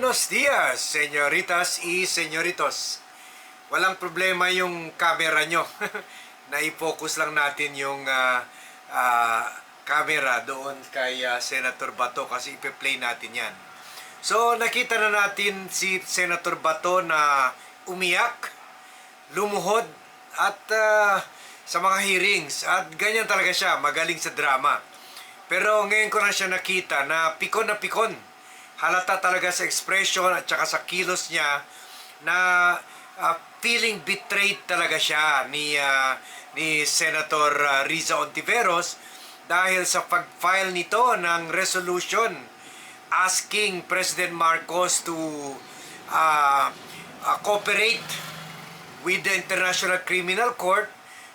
Buenos dias, señoritas y señoritos. Walang problema yung camera nyo. Na-focus lang natin yung ah, ah, camera doon kay ah, Senator Bato kasi ipe-play natin yan. So, nakita na natin si Senator Bato na umiyak, lumuhod, at ah, sa mga hearings. At ganyan talaga siya, magaling sa drama. Pero ngayon ko na siya nakita na pikon na pikon. Halata talaga sa expression at saka sa kilos niya na ah, feeling betrayed talaga siya ni ah, ni Senator ah, Riza Ontiveros dahil sa pag-file nito ng resolution asking President Marcos to ah, ah, cooperate with the International Criminal Court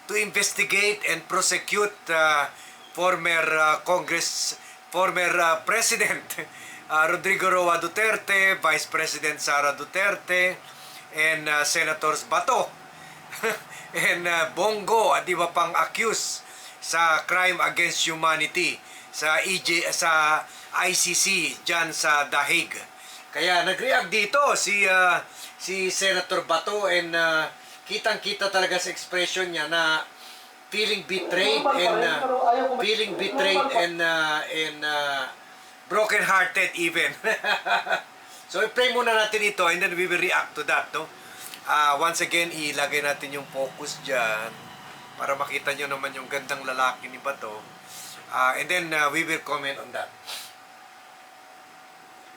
to investigate and prosecute uh, former uh, Congress, former uh, President uh, Rodrigo Roa Duterte, Vice President Sara Duterte, and uh, Senators Bato and uh, Bongo at iba pang accused sa crime against humanity sa EJ sa ICC diyan sa The Hague. Kaya nag-react dito si uh, si Senator Bato and uh, kitang-kita talaga sa expression niya na feeling betrayed and uh, feeling betrayed and uh, and uh, broken hearted even. so i-play muna natin ito and then we will react to that, no? Ah, once again, ilagay natin yung focus diyan para makita nyo naman yung gandang lalaki ni Bato. Ah, and then uh, we will comment on that.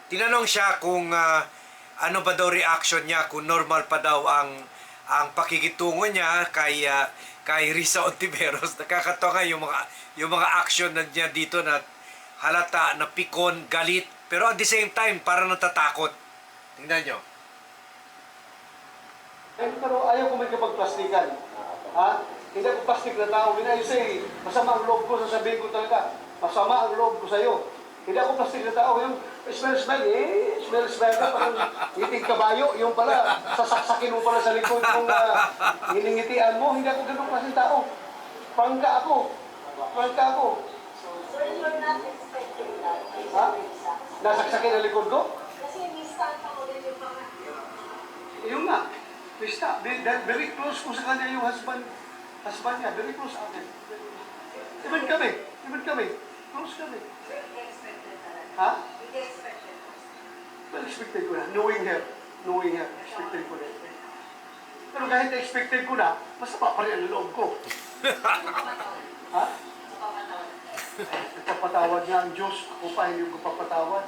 Tinanong siya kung ah, ano ba daw reaction niya, kung normal pa daw ang ang pakikitungo niya kay ah, kay Risa Ontiveros. Nakakatawa yung mga yung mga action na niya dito na halata na pikon, galit, pero at the same time parang natatakot. Tingnan nyo. Eh, pero ayaw ko may kapagplastikan. Ha? Hindi ako plastic na tao. When I say, masama ang loob ko, sasabihin ko talaga, masama ang loob ko sa'yo. Hindi ako plastic na tao. Yung smell, smell, eh, smell, smell ka, parang ngiting kabayo. Yung pala, sasaksakin mo pala sa likod ng uh, hiningitian mo. Hindi ako ganun klaseng tao. Pangka ako. Pangka ako. So you're not expecting that? Ha? Nasaksakin ang likod ko? Kasi ni-stand ako din yung mga... Yung nga, Krista, very, close ko sa kanya yung husband, husband niya, very close sa akin. Even kami, even kami, close kami. Ha? Well, expected ko na, knowing her, knowing her, expected ko na. Pero kahit expected ko na, masama pa rin ang loob ko. Ha? Nagpapatawad nga ang Diyos, ako pa hindi ko papatawad.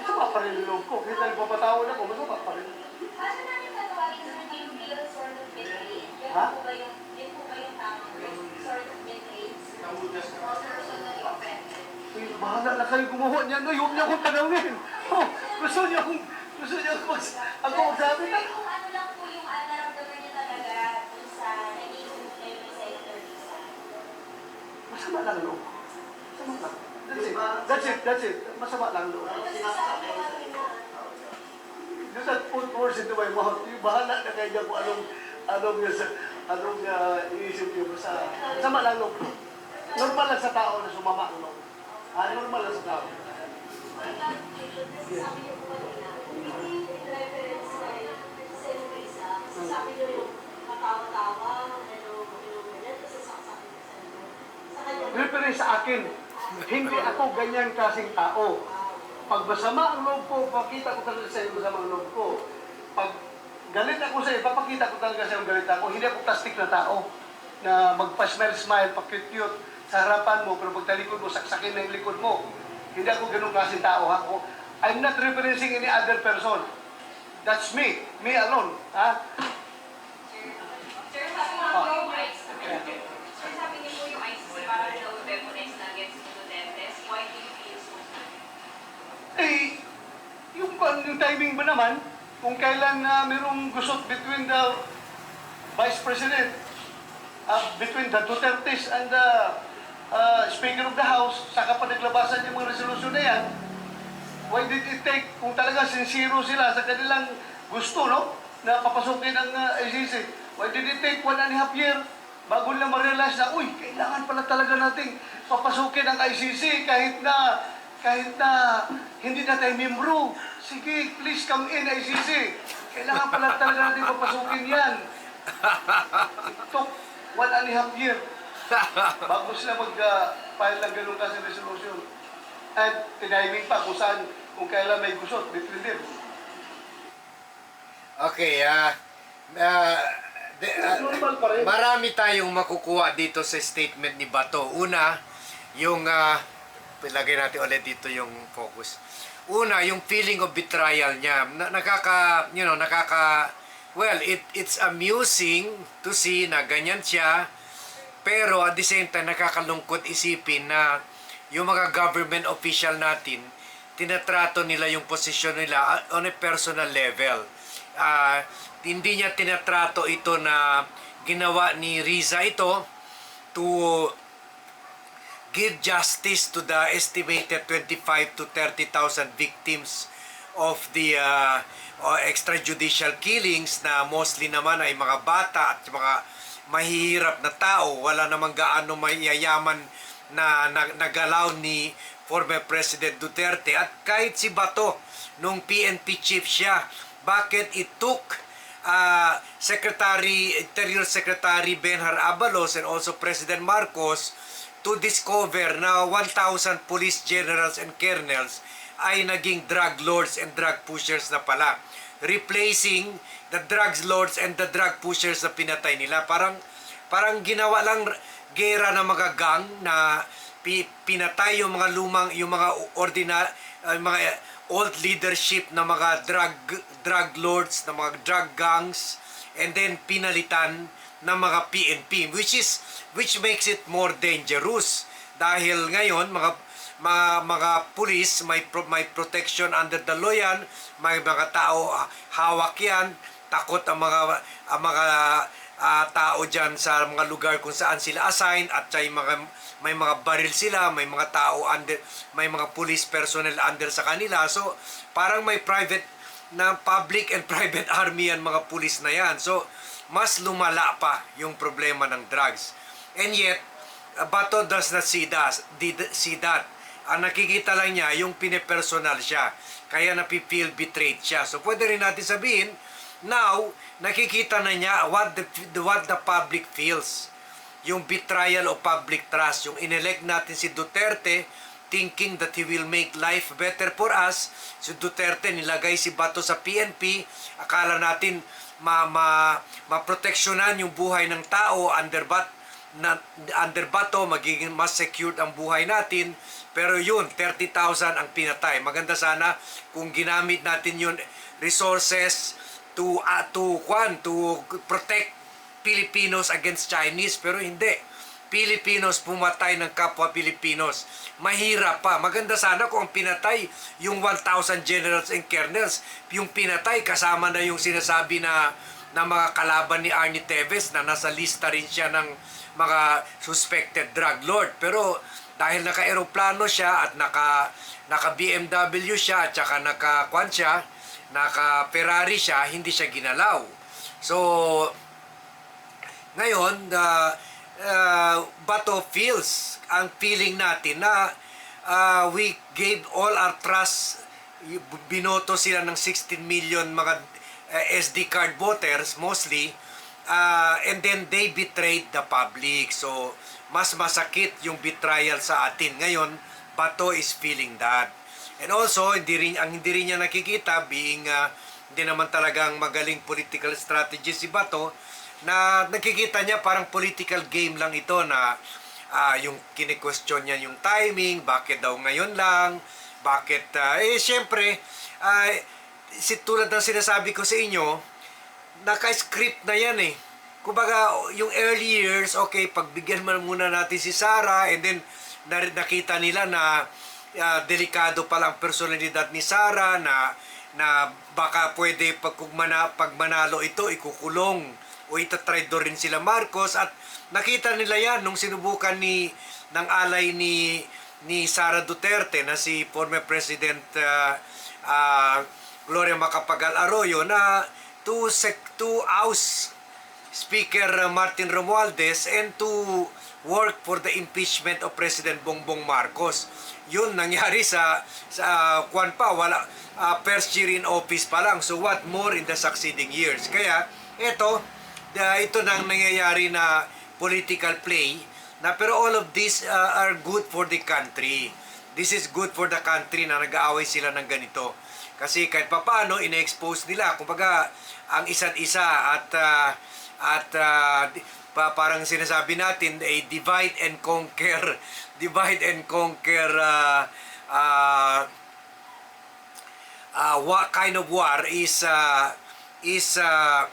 Masama pa rin loob ko. Kahit nagpapatawad ako, masama pa rin. Paano namin tatawagin sa yung real sort of betrayed? Yan Ha? po ba yung, yan po ba yung tamang term? Sort of betrayed? Or personally offended? Eh, bahala na kayo gumawa niya. No, huwag niya akong tanawin. Oh, gusto niya akong, gusto niya akong, mag- ako magsabi na. Kung ano lang po yung ah, naramdaman niya talaga dun sa naging kayo ni Senator Lisa. Masama lang loob. That's it. That's it. That's it. Masama lang na, Do not put words into my mouth. Yung bahala na kayo kung anong, anong, anong uh, iisip niyo sa... Masama lang loob. Normal lang sa tao na sumama ang loob. Ah, normal lang sa tao. Kasi sabi niyo yung katawa-tawa, ano, yung ganyan, kasi niyo sa inyo. Sa kanya, Reference sa akin. Hindi ako ganyan kasing tao. Pag masama ang loob ko, pakita ko talaga sa iyo masama ang loob ko. Pag galit ako sa iyo, papakita ko talaga sa iyo galit ako. Hindi ako plastic na tao na magpa-smile-smile, pa-cute-cute sa harapan mo, pero pagtalikod mo, saksakin na yung likod mo. Hindi ako ganun klaseng tao. Ha? I'm not referencing any other person. That's me. Me alone. Ha? Timing ba naman, kung kailan na mayroong gusot between the Vice President, uh, between the Dutertes and the uh, Speaker of the House, saka pa naglabasan yung mga resolution na yan, why did it take, kung talaga sincero sila sa kanilang gusto, no, na papasukin ang uh, ICC, why did it take one and a half year bago nila ma-realize na, uy, kailangan pala talaga nating papasukin ang ICC kahit na kahit na hindi na tayo membro. Sige, please come in, ICC. Kailangan pala talaga natin papasukin yan. It took one and a half year bago sila mag-file ng ganun kasi resolution. At tiniming pa kung saan, kung kailan may gusot between them. Okay, ah de- ah, Normal pa rin. marami tayong makukuha dito sa statement ni Bato. Una, yung uh, ilagay natin ulit dito yung focus. Una, yung feeling of betrayal niya. Na, nakaka, you know, nakaka well, it it's amusing to see na ganyan siya. Pero at the same time, nakakalungkot isipin na yung mga government official natin, tinatrato nila yung posisyon nila on a personal level. Ah, hindi niya tinatrato ito na ginawa ni Riza ito to give justice to the estimated 25 to 30,000 victims of the uh, uh, extrajudicial killings na mostly naman ay mga bata at mga mahihirap na tao. Wala namang gaano mayayaman na, na nagalaw ni former President Duterte. At kahit si Bato, nung PNP chief siya, bakit it took uh, Secretary, Interior Secretary Benhar Abalos and also President Marcos to discover na 1,000 police generals and colonels ay naging drug lords and drug pushers na pala. Replacing the drugs lords and the drug pushers na pinatay nila. Parang, parang ginawa lang gera ng mga gang na pi, pinatay yung mga lumang, yung mga ordinary, mga old leadership na mga drug drug lords, na mga drug gangs and then pinalitan ng mga PNP which is which makes it more dangerous dahil ngayon mga mga, mga pulis may pro, may protection under the law yan may mga tao ah, hawak yan takot ang mga ang mga ah, tao diyan sa mga lugar kung saan sila assign at may mga may mga baril sila, may mga tao under may mga police personnel under sa kanila. So parang may private na public and private army yan mga pulis na yan. So mas lumala pa yung problema ng drugs. And yet Bato does not see that, did, see that. Ang nakikita lang niya yung pinepersonal siya. Kaya napipeel betrayed siya. So pwede rin natin sabihin, now, nakikita na niya what the, what the public feels. Yung betrayal of public trust. Yung inelect natin si Duterte, thinking that he will make life better for us. Si Duterte nilagay si Bato sa PNP. Akala natin ma, ma, maproteksyonan yung buhay ng tao under bat, na, under Bato, magiging mas secured ang buhay natin. Pero yun, 30,000 ang pinatay. Maganda sana kung ginamit natin yun resources to uh, to kwan to protect Filipinos against Chinese pero hindi. Filipinos pumatay ng kapwa Pilipinos. Mahirap pa. Maganda sana kung ang pinatay yung 1,000 generals and colonels. Yung pinatay kasama na yung sinasabi na na mga kalaban ni Arnie Teves na nasa lista rin siya ng mga suspected drug lord. Pero dahil naka-aeroplano siya at naka naka BMW siya at saka naka kwan siya, naka Ferrari siya, hindi siya ginalaw. So ngayon, uh, uh, Bato feels ang feeling natin na uh, we gave all our trust, binoto sila ng 16 million mga uh, SD card voters mostly, uh, and then they betrayed the public. So, mas masakit yung betrayal sa atin. Ngayon, Bato is feeling that. And also, hindi rin, ang hindi rin niya nakikita being uh, hindi naman talagang magaling political strategy si Bato, na nakikita niya parang political game lang ito na ah, yung kine-question niya yung timing, bakit daw ngayon lang, bakit, ah, eh syempre, ah, si, tulad ng sinasabi ko sa inyo, naka-script na yan eh. Kumbaga, yung early years, okay, pagbigyan mo muna natin si Sarah and then na- nakita nila na ah, delikado palang personalidad ni Sarah na na baka pwede pag mana, pag manalo ito ikukulong o itatraido rin sila Marcos at nakita nila yan nung sinubukan ni ng alay ni ni Sara Duterte na si former President ah, ah, Gloria Macapagal Arroyo na to sec to oust Speaker uh, Martin Romualdez and to work for the impeachment of President Bongbong Marcos. Yun nangyari sa sa kwan pa wala ah, first year in office pa lang. So what more in the succeeding years? Kaya ito da, ito nang nangyayari na political play na pero all of these uh, are good for the country. This is good for the country na nag-aaway sila ng ganito. Kasi kahit papaano ine-expose nila kumbaga ang isa't isa at uh, at uh, parang sinasabi natin a divide and conquer divide and conquer uh, uh, uh, what kind of war is uh, is uh,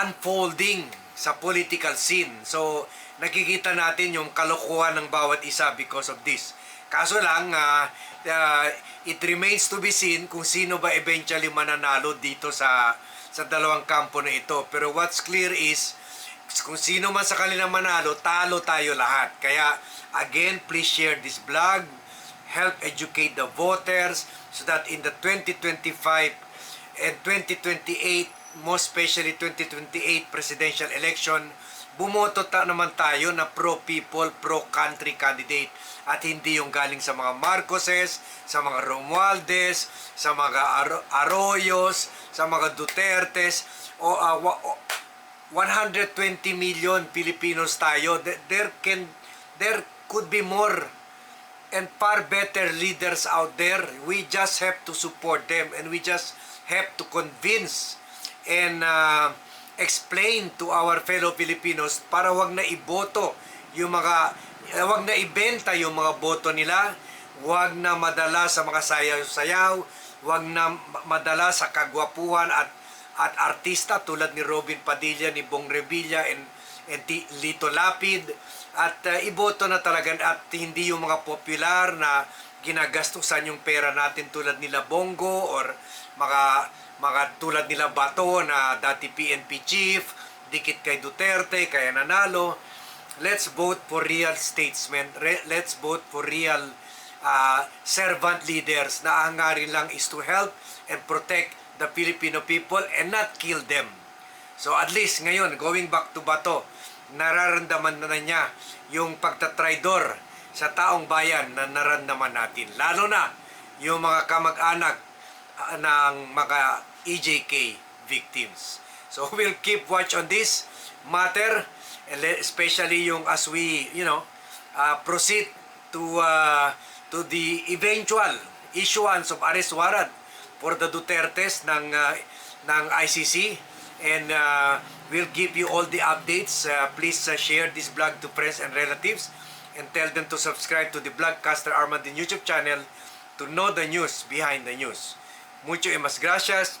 unfolding sa political scene. So, nakikita natin yung kalokohan ng bawat isa because of this. Kaso lang, ah, ah, it remains to be seen kung sino ba eventually mananalo dito sa sa dalawang kampo na ito. Pero what's clear is, kung sino man sa kanila manalo, talo tayo lahat. Kaya, again, please share this vlog, help educate the voters so that in the 2025 and 2028, most especially 2028 presidential election, bumoto ta naman tayo na pro-people, pro-country candidate at hindi yung galing sa mga Marcoses, sa mga Romualdez, sa mga Aro- Arroyos, sa mga Dutertes, o ah, wa- o- 120 million Filipinos tayo. There can there could be more and far better leaders out there. We just have to support them and we just have to convince and uh, explain to our fellow Filipinos para wag na iboto yung mga eh, wag na ibenta yung mga boto nila, wag na madala sa mga sayaw-sayaw, wag na ma- madala sa kagwapuhan at at artista tulad ni Robin Padilla, ni Bong Revilla, and, and Lito Lapid. At uh, iboto na talaga at hindi yung mga popular na ginagastusan yung pera natin tulad nila Bongo or mga mga tulad nila Bato na dati PNP chief, dikit kay Duterte, kaya nanalo. Let's vote for real statesmen. Re- let's vote for real uh, servant leaders na ang hangarin lang is to help and protect the Filipino people and not kill them. So at least ngayon, going back to Bato, nararamdaman na, na niya yung pagtatraidor sa taong bayan na naramdaman natin. Lalo na yung mga kamag-anak ah, ng mga EJK victims. So we'll keep watch on this matter, especially yung as we, you know, uh, proceed to uh, to the eventual issuance of arrest warrant for the Dutertes ng uh, ng ICC and uh, we'll give you all the updates. Uh, please uh, share this vlog to friends and relatives and tell them to subscribe to the Vlogcaster Armandin YouTube channel to know the news behind the news. Mucho y mas gracias